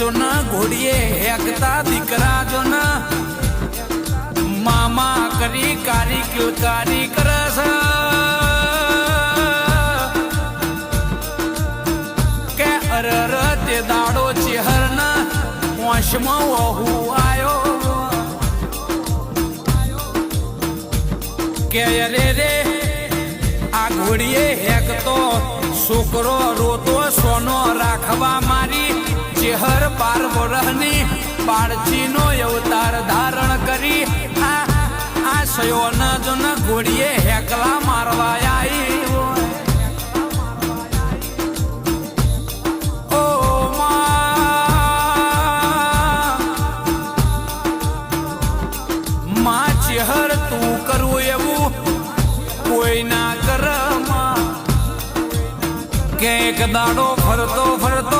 જો ન ઘોડીએ હેકતા દીકરા જો ન. મામા કરી કારી કિલકારી કરસ. કે અરર તે દાડો ચેહર ન. વંશમાં વહુ આયો. કે અરે રે, આ ઘોડીએ હેકતો છોકરો રોતો સોનો રાખવા મારી ચેહર બાર વરહની બાળચીનો અવતાર ધારણ કરી. આ આ સયોન જો ન ઘોડીએ, હેકલા મારવા આવી તું કરું એવું કોઈ ના કર કે એક દાડો ફરતો ફરતો